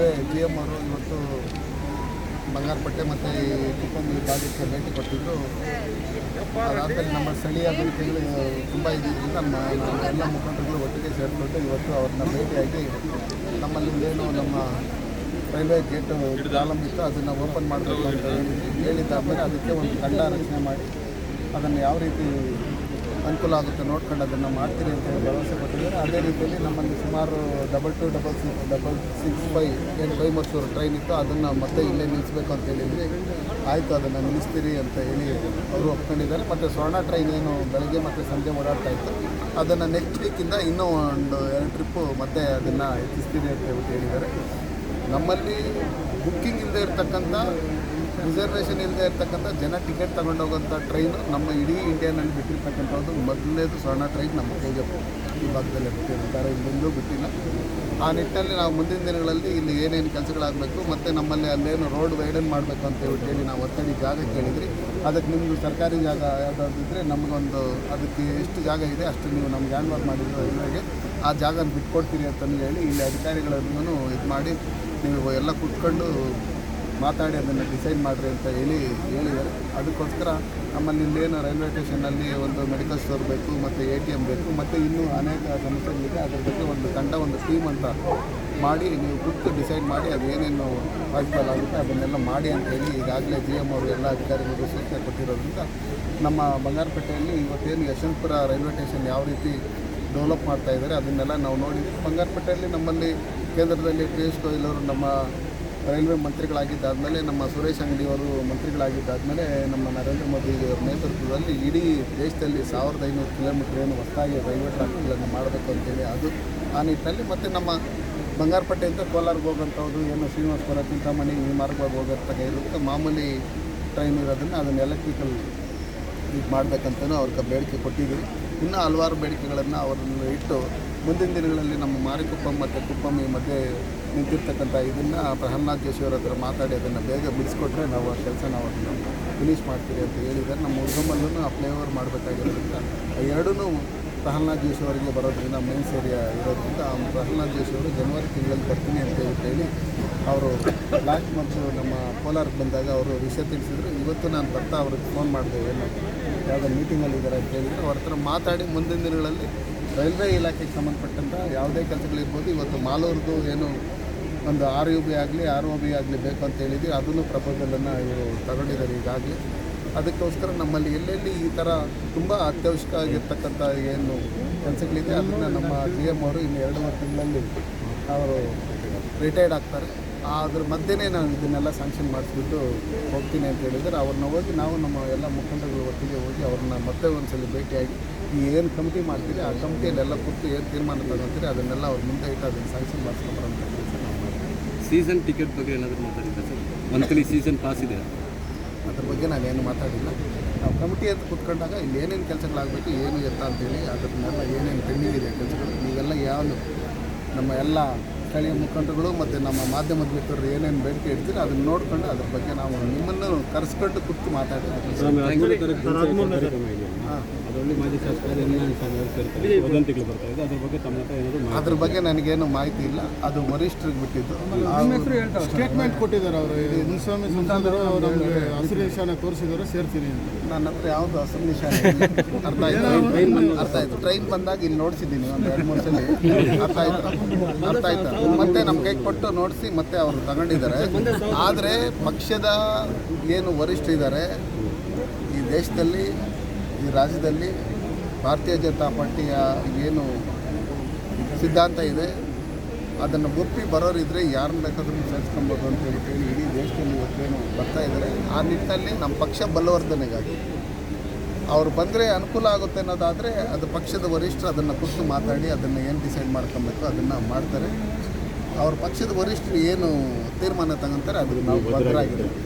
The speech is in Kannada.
ರೈಲ್ವೆ ಜಿ ಎಂ ಅವರು ಇವತ್ತು ಬಂಗಾರಪಟ್ಟೆ ಮತ್ತು ಈ ಕುಪ್ಪಂ ಭಾಗಕ್ಕೆ ಭೇಟಿ ಕೊಟ್ಟಿದ್ದು ಅದಾದಮೇಲೆ ನಮ್ಮ ಸ್ಥಳೀಯ ಅಭಿವೃದ್ಧಿಗಳು ತುಂಬ ಇದ್ದಿದ್ದರಿಂದ ನಮ್ಮ ಎಲ್ಲ ಮುಖಂಡರುಗಳು ಒಟ್ಟಿಗೆ ಸೇರಿಕೊಂಡು ಇವತ್ತು ಅವ್ರನ್ನ ಭೇಟಿಯಾಗಿ ನಮ್ಮಲ್ಲಿಂದೇನು ನಮ್ಮ ರೈಲ್ವೆ ಗೇಟ್ ಪ್ರಾಬ್ಲಮ್ ಅದನ್ನು ಓಪನ್ ಮಾಡಬೇಕು ಅಂತ ಹೇಳಿದ್ದಾದಮೇಲೆ ಅದಕ್ಕೆ ಒಂದು ತಂಡ ರಚನೆ ಮಾಡಿ ಅದನ್ನು ಯಾವ ರೀತಿ ಅನುಕೂಲ ಆಗುತ್ತೆ ನೋಡ್ಕೊಂಡು ಅದನ್ನು ಮಾಡ್ತೀರಿ ಅಂತ ಹೇಳಿ ಭರವಸೆ ಕೊಟ್ಟಿದ್ದಾರೆ. ಅದೇ ರೀತಿಯಲ್ಲಿ ನಮ್ಮಲ್ಲಿ ಸುಮಾರು double two double six double six five ಏನು ಕೊಯಮತ್ತೂರು ಟ್ರೈನ್ ಇತ್ತು ಅದನ್ನು ಮತ್ತೆ ಇಲ್ಲೇ ನಿಲ್ಲಿಸ್ಬೇಕು ಅಂತ ಹೇಳಿದ್ವಿ. ಆಯಿತು, ಅದನ್ನು ನಿಲ್ಲಿಸ್ತೀರಿ ಅಂತ ಹೇಳಿ ಅವರು ಒಪ್ಕೊಂಡಿದ್ದಾರೆ. ಮತ್ತು ಸ್ವರ್ಣ ಟ್ರೈನ್ ಏನು ಬೆಳಗ್ಗೆ ಮತ್ತು ಸಂಜೆ ಓಡಾಡ್ತಾ ಇತ್ತು. ಅದನ್ನು ನೆಕ್ಸ್ಟ್ ವೀಕಿಂದ ಇನ್ನೂ ಒಂದು ಎರಡು ಟ್ರಿಪ್ಪು ಮತ್ತೆ ಅದನ್ನು ಹೆಚ್ಚಿಸ್ತೀರಿ ಅಂತ ಹೇಳ್ಬಿಟ್ಟು ಹೇಳಿದ್ದಾರೆ. ನಮ್ಮಲ್ಲಿ ಬುಕ್ಕಿಂಗ್ ಇಲ್ಲದೆ ಇರ್ತಕ್ಕಂಥ ರಿಸರ್ವೇಷನ್ ಇಲ್ಲದೆ ಇರ್ತಕ್ಕಂಥ ಜನ ಟಿಕೆಟ್ ತಗೊಂಡು ಹೋಗೋಂಥ ಟ್ರೈನು ನಮ್ಮ ಇಡೀ ಇಂಡಿಯಾನಲ್ಲಿ ಬಿಟ್ಟಿರ್ತಕ್ಕಂಥದ್ದು ಮೊದಲನೇದು ಸ್ವರ್ಣ ಟ್ರೈನ್ ನಮ್ಮ ಕೈಗೆ ಈ ಭಾಗದಲ್ಲೇ ಬಿಟ್ಟಿರ್ತಾರೆ ಇಲ್ಲಿಂದೂ ಬಿಟ್ಟಿಲ್ಲ. ಆ ನಿಟ್ಟಿನಲ್ಲಿ ನಾವು ಮುಂದಿನ ದಿನಗಳಲ್ಲಿ ಇಲ್ಲಿ ಏನೇನು ಕೆಲಸಗಳಾಗಬೇಕು ಮತ್ತು ನಮ್ಮಲ್ಲಿ ಅಲ್ಲೇನು ರೋಡ್ ವೈಡನ್ ಮಾಡಬೇಕು ಅಂತ ಹೇಳಿ ನಾವು ಒತ್ತಡಿ ಜಾಗ ಕೇಳಿದ್ರಿ. ಅದಕ್ಕೆ ನಿಮ್ಮದು ಸರ್ಕಾರಿ ಜಾಗ ಯಾವುದಾದ್ರು ಇದ್ದರೆ ನಮಗೊಂದು ಅದಕ್ಕೆ ಎಷ್ಟು ಜಾಗ ಇದೆ ಅಷ್ಟು ನೀವು ನಮ್ಗೆ ಹ್ಯಾಂಡ್ ಓವರ್ ಮಾಡಿದ್ರು ಅದಕ್ಕೆ ಆ ಜಾಗನ ಬಿಟ್ಕೊಡ್ತೀರಿ ಅಂತಂದು ಹೇಳಿ ಇಲ್ಲಿ ಅಧಿಕಾರಿಗಳನ್ನು ಇದು ಮಾಡಿ ನೀವು ಎಲ್ಲ ಕುತ್ಕೊಂಡು ಮಾತಾಡಿ ಅದನ್ನು ಡಿಸೈಡ್ ಮಾಡಿರಿ ಅಂತ ಹೇಳಿ ಹೇಳಿದ್ದಾರೆ. ಅದಕ್ಕೋಸ್ಕರ ನಮ್ಮಲ್ಲಿ ಇಲ್ಲೇನು ರೈಲ್ವೆ ಸ್ಟೇಷನಲ್ಲಿ ಒಂದು ಮೆಡಿಕಲ್ ಸ್ಟೋರ್ ಬೇಕು, ಮತ್ತು ಎ ಟಿ ಎಂ ಬೇಕು, ಮತ್ತು ಇನ್ನೂ ಅನೇಕ ಸಮಸ್ಯೆಗಳಿದೆ. ಅದ್ರ ಬಗ್ಗೆ ಒಂದು ತಂಡ, ಒಂದು ಟೀಮ್ ಅಂತ ಮಾಡಿ ನೀವು ಕೂತು ಡಿಸೈಡ್ ಮಾಡಿ ಅದೇನೇನು ಪಾಸಿಬಲ್ ಆಗುತ್ತೆ ಅದನ್ನೆಲ್ಲ ಮಾಡಿ ಅಂತ ಹೇಳಿ ಈಗಾಗಲೇ ಜಿ ಎಂ ಅವರು ಎಲ್ಲ ಅಧಿಕಾರಿಗಳು ಸೂಚನೆ ಕೊಟ್ಟಿರೋದ್ರಿಂದ ನಮ್ಮ ಬಂಗಾರಪೇಟೆಯಲ್ಲಿ ಇವತ್ತೇನು ಯಶವಂತಪುರ ರೈಲ್ವೆ ಸ್ಟೇಷನ್ ಯಾವ ರೀತಿ ಡೆವಲಪ್ ಮಾಡ್ತಾ ಇದ್ದಾರೆ ಅದನ್ನೆಲ್ಲ ನಾವು ನೋಡಿದ್ವಿ ಬಂಗಾರಪೇಟೆಯಲ್ಲಿ ನಮ್ಮಲ್ಲಿ ಕೇಂದ್ರದಲ್ಲಿ ಪಿಯೂಷ್ ಗೋಯಲ್ ಅವರು ನಮ್ಮ ರೈಲ್ವೆ ಮಂತ್ರಿಗಳಾಗಿದ್ದಾದಮೇಲೆ ನಮ್ಮ ಸುರೇಶ್ ಅಂಗಡಿಯವರು ಮಂತ್ರಿಗಳಾಗಿದ್ದಾದಮೇಲೆ ನಮ್ಮ ನರೇಂದ್ರ ಮೋದಿ ಅವರ ನೇತೃತ್ವದಲ್ಲಿ ಇಡೀ ದೇಶದಲ್ಲಿ ಸಾವಿರದ ಐನೂರು ಕಿಲೋಮೀಟ್ರ್ ಏನು ಹೊಸದಾಗಿ ರೈಲ್ವೆ ಟ್ರಾಕ್ಗಳನ್ನು ಮಾಡಬೇಕು ಅಂತೇಳಿ ಅದು ಆ ನಿಟ್ಟಿನಲ್ಲಿ ಮತ್ತು ನಮ್ಮ ಬಂಗಾರಪೇಟೆಯಿಂದ ಕೋಲಾರ್ಗೆ ಹೋಗೋಂಥದ್ದು ಏನು ಶ್ರೀನಿವಾಸಪುರ, ಚಿಂತಾಮಣಿ, ಈ ಮಾರ್ಗವಾಗಿ ಹೋಗೋಂಥ ಇರುತ್ತೆ. ಮಾಮೂಲಿ ಟ್ರೈನ್ ಇರೋದನ್ನು ಅದನ್ನು ಎಲೆಕ್ಟ್ರಿಕಲ್ ಇದು ಮಾಡಬೇಕಂತಲೂ ಅವ್ರಿಗೆ ಬೇಡಿಕೆ ಕೊಟ್ಟಿದ್ದೀವಿ. ಇನ್ನೂ ಹಲವಾರು ಬೇಡಿಕೆಗಳನ್ನು ಅವರನ್ನು ಇಟ್ಟು ಮುಂದಿನ ದಿನಗಳಲ್ಲಿ ನಮ್ಮ ಮಾರಿಕುಪ್ಪಂ ಮತ್ತು ಕುಪ್ಪಂ ಈ ಮಧ್ಯೆ ನಿಂತಿರ್ತಕ್ಕಂಥ ಇದನ್ನು ಪ್ರಹ್ಲಾದ್ ಜೋಶಿ ಅವ್ರ ಹತ್ರ ಮಾತಾಡಿ ಅದನ್ನು ಬೇಗ ಬಿಡಿಸ್ಕೊಟ್ರೆ ನಾವು ಆ ಕೆಲಸ ನಾವು ಅದನ್ನು ಫಿನಿಷ್ ಮಾಡ್ತೀವಿ ಅಂತ ಹೇಳಿದ್ದಾರೆ. ನಮ್ಮ ಉದ್ಯಮಲ್ಲೂ ಆ ಫ್ಲೇವರ್ ಮಾಡಬೇಕಾಗಿರೋದ್ರಿಂದ ಎರಡೂ ಪ್ರಹ್ಲಾದ್ ಜೋಶಿ ಅವರಿಗೆ ಬರೋದ್ರಿಂದ ಮೇನ್ಸ್ ಏರಿಯಾ ಇರೋದ್ರಿಂದ ಪ್ರಹ್ಲಾದ್ ಜೋಶಿ ಅವರು ಜನವರಿ ತಿಂಗಳಲ್ಲಿ ಬರ್ತೀನಿ ಅಂತ ಹೇಳಿ ಅವರು ಲಾಸ್ಟ್ ಮಂತ್ ನಮ್ಮ ಕೋಲಾರಕ್ಕೆ ಬಂದಾಗ ಅವರು ವಿಷಯ ತಿಳಿಸಿದ್ರು. ಇವತ್ತು ನಾನು ಬರ್ತಾ ಅವ್ರಿಗೆ ಫೋನ್ ಮಾಡಿದೆ, ಏನು ಯಾವುದೋ ಮೀಟಿಂಗಲ್ಲಿ ಇದ್ದಾರೆ ಅಂತ ಹೇಳಿದ್ರು. ಅವ್ರ ಹತ್ರ ಮಾತಾಡಿ ಮುಂದಿನ ದಿನಗಳಲ್ಲಿ ರೈಲ್ವೆ ಇಲಾಖೆಗೆ ಸಂಬಂಧಪಟ್ಟಂಥ ಯಾವುದೇ ಕೆಲಸಗಳಿರ್ಬೋದು. ಇವತ್ತು ಮಾಲೂರ್ದು ಏನು ಒಂದು ಆರ್ ಯು ಬಿ ಆಗಲಿ ಆರ್ ಒ ಬಿ ಆಗಲಿ ಬೇಕು ಅಂತ ಹೇಳಿದ್ವಿ ಅದನ್ನು ಪ್ರಪೋಸಲನ್ನು ಇವರು ತಗೊಂಡಿದ್ದಾರೆ ಈಗಾಗಲೇ. ಅದಕ್ಕೋಸ್ಕರ ನಮ್ಮಲ್ಲಿ ಎಲ್ಲೆಲ್ಲಿ ಈ ಥರ ತುಂಬ ಅತ್ಯವಶ್ಯಕ ಆಗಿರ್ತಕ್ಕಂಥ ಏನು ಕೆಲಸಗಳಿದೆ, ಅದನ್ನು ನಮ್ಮ ಜಿ ಎಂ ಅವರು ಇನ್ನು ಎರಡೂವರೆ ತಿಂಗಳಲ್ಲಿ ಅವರು ರಿಟೈರ್ಡ್ ಆಗ್ತಾರೆ. ಅದ್ರ ಮಧ್ಯೆನೇ ನಾನು ಇದನ್ನೆಲ್ಲ ಸ್ಯಾಂಕ್ಷನ್ ಮಾಡಿಸ್ಬಿಟ್ಟು ಹೋಗ್ತೀನಿ ಅಂತ ಹೇಳಿದರೆ ಅವ್ರನ್ನ ಹೋಗಿ ನಾವು ನಮ್ಮ ಎಲ್ಲ ಮುಖಂಡಗಳ ಒಟ್ಟಿಗೆ ಹೋಗಿ ಅವ್ರನ್ನ ಮತ್ತೆ ಒಂದ್ಸಲ ಭೇಟಿಯಾಗಿ ಈ ಏನು ಕಮಿಟಿ ಮಾಡ್ತೀರಿ, ಆ ಕಮಿಟಿಯಲ್ಲೆಲ್ಲ ಕೂತು ಏನು ತೀರ್ಮಾನ ತಗೊಂತೀರಿ, ಅದನ್ನೆಲ್ಲ ಅವ್ರ ಮುಂದೆ ಇಟ್ಟು ಅದನ್ನು ಸ್ಯಾಂಕ್ಷನ್ ಮಾಡ್ತೀವಿ ಸೀಸನ್ ಟಿಕೆಟ್ ಬಗ್ಗೆ ಏನಾದರೂ ಮಾತಾಡಿದ್ದೆ ಸರ್? ಮಂತ್ಲಿ ಸೀಸನ್ ಪಾಸ್ ಇದೆ. ಅದ್ರ ಬಗ್ಗೆ ನಾನೇನು ಮಾತಾಡಿಲ್ಲ. ನಾವು ಕಮಿಟಿ ಅಂತ ಕೂತ್ಕೊಂಡಾಗ ಇಲ್ಲಿ ಏನೇನು ಕೆಲಸಗಳಾಗಬೇಕು ಏನು ಎತ್ತ ಅಂತೇಳಿ ಅದನ್ನೆಲ್ಲ ಏನೇನು ಪೆಂಡಿಂಗ್ ಇದೆ ಕೆಲಸಗಳು ಈಗೆಲ್ಲ ಯಾವುದು ನಮ್ಮ ಎಲ್ಲ ಸ್ಥಳೀಯ ಮುಖಂಡರುಗಳು ಮತ್ತು ನಮ್ಮ ಮಾಧ್ಯಮದ ಮಿತ್ರರು ಏನೇನು ಬೇಡಿಕೆ ಇಡ್ತೀರೋ ಅದನ್ನು ನೋಡ್ಕೊಂಡು ಅದ್ರ ಬಗ್ಗೆ ನಾವು ನಿಮ್ಮನ್ನು ಕರೆಸ್ಕೊಂಡು ಕೂತು ಮಾತಾಡಿದ್ದೀವಿ ಅದರಲ್ಲಿ ಮಾಜಿ ಅವರು ವದಂತಿಗಳು ಬರ್ತಾ ಇದೆ. ಅದ್ರ ಬಗ್ಗೆ ತಮ್ಮ ಹತ್ರ ಏನಾದರೂ ಅದ್ರ ಬಗ್ಗೆ ನನಗೇನು ಮಾಹಿತಿ ಇಲ್ಲ. ಅದು ವರಿಷ್ಠರಿಗೆ ಬಿಟ್ಟಿದ್ದು. ಸ್ಟೇಟ್ಮೆಂಟ್ ಕೊಟ್ಟಿದ್ದಾರೆ ಅವರು. ಮುನ್ಸ್ವಾಮಿ ಹಸಿರು ನಿಶಾನೆ ತೋರಿಸಿದ್ದಾರೆ ಸೇರ್ತೀನಿ ಅಂತ. ನನ್ನ ಹತ್ರ ಯಾವುದು ಹಸಿರು ನಿಶಾನೆ. ಅರ್ಥ ಆಯ್ತು? ಅರ್ಥ ಆಯ್ತು. ಟ್ರೈನ್ ಬಂದಾಗ ಇಲ್ಲಿ ನೋಡಿಸಿದ್ದೀನಿ ಒಂದು ಎರಡು ಮೂರು ಸಲ. ಅರ್ಥ ಆಯ್ತು? ಅರ್ಥ ಆಯ್ತು? ಮತ್ತೆ ನಮ್ಮ ಕೈ ಕೊಟ್ಟು ನೋಡಿಸಿ ಮತ್ತೆ ಅವರು ತಗೊಂಡಿದ್ದಾರೆ. ಆದರೆ ಪಕ್ಷದ ಏನು ವರಿಷ್ಠ ಇದ್ದಾರೆ ಈ ದೇಶದಲ್ಲಿ ಈ ರಾಜ್ಯದಲ್ಲಿ ಭಾರತೀಯ ಜನತಾ ಪಾರ್ಟಿಯ ಏನು ಸಿದ್ಧಾಂತ ಇದೆ, ಅದನ್ನು ಒಪ್ಪಿ ಬರೋರಿದ್ರೆ ಯಾರನ್ನ ಬೇಕಾದ್ರೂ ಸೇರಿಸ್ಕೊಬೋದು ಅಂತ ಹೇಳಿ ಇಡೀ ದೇಶದಲ್ಲಿ ಇವತ್ತೇನು ಬರ್ತಾ ಇದ್ದಾರೆ. ಆ ನಿಟ್ಟಿನಲ್ಲಿ ನಮ್ಮ ಪಕ್ಷ ಬಲವರ್ಧನೆಗಾಗಿ. ಅವರು ಬಂದರೆ ಅನುಕೂಲ ಆಗುತ್ತೆ ಅನ್ನೋದಾದರೆ ಅದು ಪಕ್ಷದ ವರಿಷ್ಠರು ಅದನ್ನು ಕುರಿತು ಮಾತಾಡಿ ಅದನ್ನು ಏನು ಡಿಸೈಡ್ ಮಾಡ್ಕೊಬೇಕು ಅದನ್ನು ಮಾಡ್ತಾರೆ. ಅವ್ರ ಪಕ್ಷದ ವರಿಷ್ಠರು ಏನು ತೀರ್ಮಾನ ತಗೊಂತಾರೆ ಅದಕ್ಕೆ ನಾವು ಬದ್ಧರಾಗಿರ್ಬೇಕು